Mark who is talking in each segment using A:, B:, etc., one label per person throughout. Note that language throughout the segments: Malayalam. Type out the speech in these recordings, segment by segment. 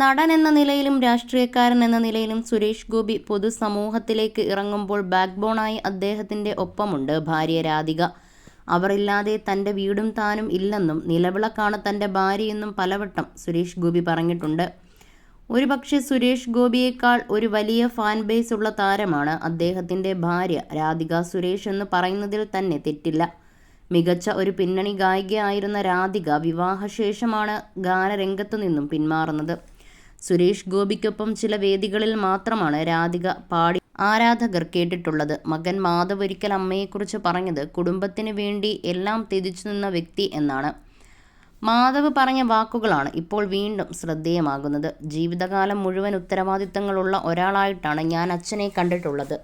A: നടൻ എന്ന നിലയിലും രാഷ്ട്രീയക്കാരൻ എന്ന നിലയിലും സുരേഷ് ഗോപി പൊതുസമൂഹത്തിലേക്ക് ഇറങ്ങുമ്പോൾ ബാക്ക്ബോണായി അദ്ദേഹത്തിന്റെ ഒപ്പമുണ്ട് ഭാര്യ രാധിക. അവരില്ലാതെ തന്റെ വീടും താനും ഇല്ലെന്നും നിലവിളക്കാണ് തന്റെ ഭാര്യയെന്നും പലവട്ടം സുരേഷ് ഗോപി പറഞ്ഞിട്ടുണ്ട്. ഒരുപക്ഷെ സുരേഷ് ഗോപിയേക്കാൾ ഒരു വലിയ ഫാൻ ബേസ് ഉള്ള താരമാണ് അദ്ദേഹത്തിന്റെ ഭാര്യ രാധിക സുരേഷ് എന്ന് പറയുന്നതിൽ തന്നെ തെറ്റില്ല. മികച്ച ഒരു പിന്നണി ഗായികയായിരുന്ന രാധിക വിവാഹശേഷമാണ് ഗാനരംഗത്തു നിന്നും പിന്മാറുന്നത്. സുരേഷ് ഗോപിക്കൊപ്പം ചില വേദികളിൽ മാത്രമാണ് രാധിക പാടി ആരാധകർ കേട്ടിട്ടുള്ളത്. മകൻ മാധവ് ഒരിക്കൽ അമ്മയെക്കുറിച്ച് പറഞ്ഞത് കുടുംബത്തിന് വേണ്ടി എല്ലാം ത്യജിച്ചു നിന്ന വ്യക്തി എന്നാണ്. മാധവ് പറഞ്ഞ വാക്കുകളാണ് ഇപ്പോൾ വീണ്ടും ശ്രദ്ധേയമാകുന്നത്. ജീവിതകാലം മുഴുവൻ ഉത്തരവാദിത്തങ്ങളുള്ള ഒരാളായിട്ടാണ് ഞാൻ അച്ഛനെ കണ്ടിട്ടുള്ളത്.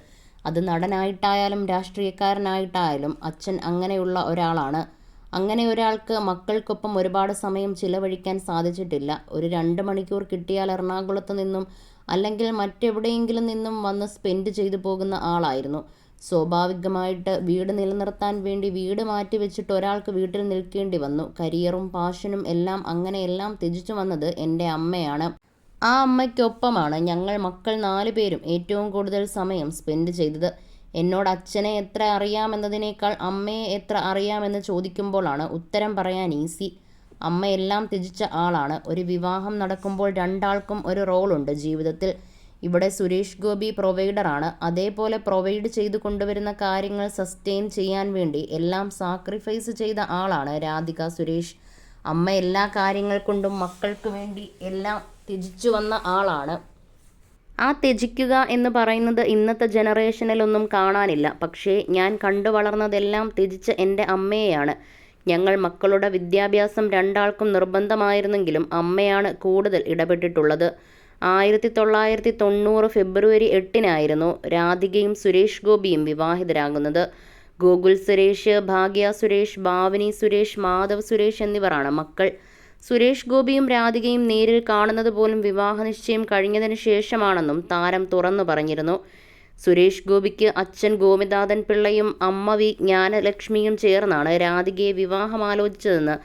A: അത് നടനായിട്ടായാലും രാഷ്ട്രീയക്കാരനായിട്ടായാലും അച്ഛൻ അങ്ങനെയുള്ള ഒരാളാണ്. അങ്ങനെ ഒരാൾക്ക് മക്കൾക്കൊപ്പം ഒരുപാട് സമയം ചിലവഴിക്കാൻ സാധിച്ചിട്ടില്ല. ഒരു രണ്ട് മണിക്കൂർ കിട്ടിയാൽ എറണാകുളത്ത് നിന്നും അല്ലെങ്കിൽ മറ്റെവിടെയെങ്കിലും നിന്നും വന്ന് സ്പെൻഡ് ചെയ്തു പോകുന്ന ആളായിരുന്നു. സ്വാഭാവികമായിട്ട് വീട് നിലനിർത്താൻ വേണ്ടി വീട് മാറ്റി വെച്ചിട്ട് ഒരാൾക്ക് വീട്ടിൽ നിൽക്കേണ്ടി വന്നു. കരിയറും പാഷനും എല്ലാം അങ്ങനെയെല്ലാം ത്യജിച്ചു വന്നത് എന്റെ അമ്മയാണ്. ആ അമ്മയ്ക്കൊപ്പമാണ് ഞങ്ങൾ മക്കൾ നാലു പേരും ഏറ്റവും കൂടുതൽ സമയം സ്പെൻഡ് ചെയ്തത്. എന്നോട് അച്ഛനെ എത്ര അറിയാമെന്നതിനേക്കാൾ അമ്മയെ എത്ര അറിയാമെന്ന് ചോദിക്കുമ്പോഴാണ് ഉത്തരം പറയാൻ ഈസി. അമ്മയെല്ലാം ത്യജിച്ച ആളാണ്. ഒരു വിവാഹം നടക്കുമ്പോൾ രണ്ടാൾക്കും ഒരു റോളുണ്ട് ജീവിതത്തിൽ. ഇവിടെ സുരേഷ് ഗോപി പ്രൊവൈഡറാണ്. അതേപോലെ പ്രൊവൈഡ് ചെയ്തു കൊണ്ടുവരുന്ന കാര്യങ്ങൾ സസ്റ്റെയിൻ ചെയ്യാൻ വേണ്ടി എല്ലാം സാക്രിഫൈസ് ചെയ്ത ആളാണ് രാധിക സുരേഷ്. അമ്മ എല്ലാ കാര്യങ്ങൾ കൊണ്ടും മക്കൾക്ക് വേണ്ടി എല്ലാം ത്യജിച്ചു വന്ന ആളാണ്. ആ ത്യജിക്കുക എന്ന് പറയുന്നത് ഇന്നത്തെ ജനറേഷനിലൊന്നും കാണാനില്ല. പക്ഷേ ഞാൻ കണ്ടു വളർന്നതെല്ലാം ത്യജിച്ച എന്റെ അമ്മയെയാണ്. ഞങ്ങൾ മക്കളുടെ വിദ്യാഭ്യാസം രണ്ടാൾക്കും നിർബന്ധമായിരുന്നെങ്കിലും അമ്മയാണ് കൂടുതൽ ഇടപെട്ടിട്ടുള്ളത്. ആയിരത്തി തൊള്ളായിരത്തി തൊണ്ണൂറ് ഫെബ്രുവരി എട്ടിനായിരുന്നു രാധികയും സുരേഷ് ഗോപിയും വിവാഹിതരാകുന്നത്. ഗോകുൽ സുരേഷ് ഭാഗ്യ സുരേഷ് ഭാവനി സുരേഷ് മാധവ് സുരേഷ് എന്നിവരാണ് മക്കൾ. സുരേഷ് ഗോപിയും രാധികയും നേരിൽ കാണുന്നത് പോലും വിവാഹനിശ്ചയം കഴിഞ്ഞതിന് ശേഷമാണെന്നും താരം തുറന്നു പറഞ്ഞിരുന്നു. സുരേഷ് ഗോപിക്ക് അച്ഛൻ ഗോപിനാഥൻ പിള്ളയും അമ്മ വി ജ്ഞാനലക്ഷ്മിയും ചേർന്നാണ് രാധികയെ വിവാഹമാലോചിച്ചതെന്ന്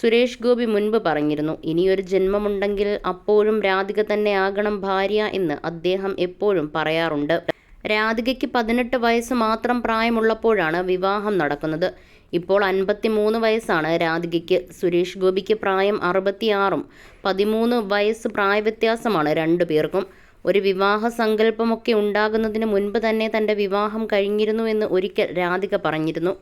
A: സുരേഷ് ഗോപി മുൻപ് പറഞ്ഞിരുന്നു. ഇനിയൊരു ജന്മമുണ്ടെങ്കിൽ അപ്പോഴും രാധിക തന്നെ ആകണം ഭാര്യ എന്ന് അദ്ദേഹം എപ്പോഴും പറയാറുണ്ട്. രാധികയ്ക്ക് പതിനെട്ട് വയസ്സ് മാത്രം പ്രായമുള്ളപ്പോഴാണ് വിവാഹം നടക്കുന്നത്. ഇപ്പോൾ മൂന്ന് വയസ്സാണ് രാധികയ്ക്ക്. സുരേഷ് ഗോപിക്ക് പ്രായം അറുപത്തിയാറും പതിമൂന്ന് വയസ്സ് പ്രായവ്യത്യാസമാണ് രണ്ടു പേർക്കും. ഒരു വിവാഹ സങ്കല്പമൊക്കെ ഉണ്ടാകുന്നതിന് മുൻപ് തന്നെ തന്റെ വിവാഹം കഴിഞ്ഞിരുന്നു എന്ന് ഒരിക്കൽ രാധിക പറഞ്ഞിരുന്നു.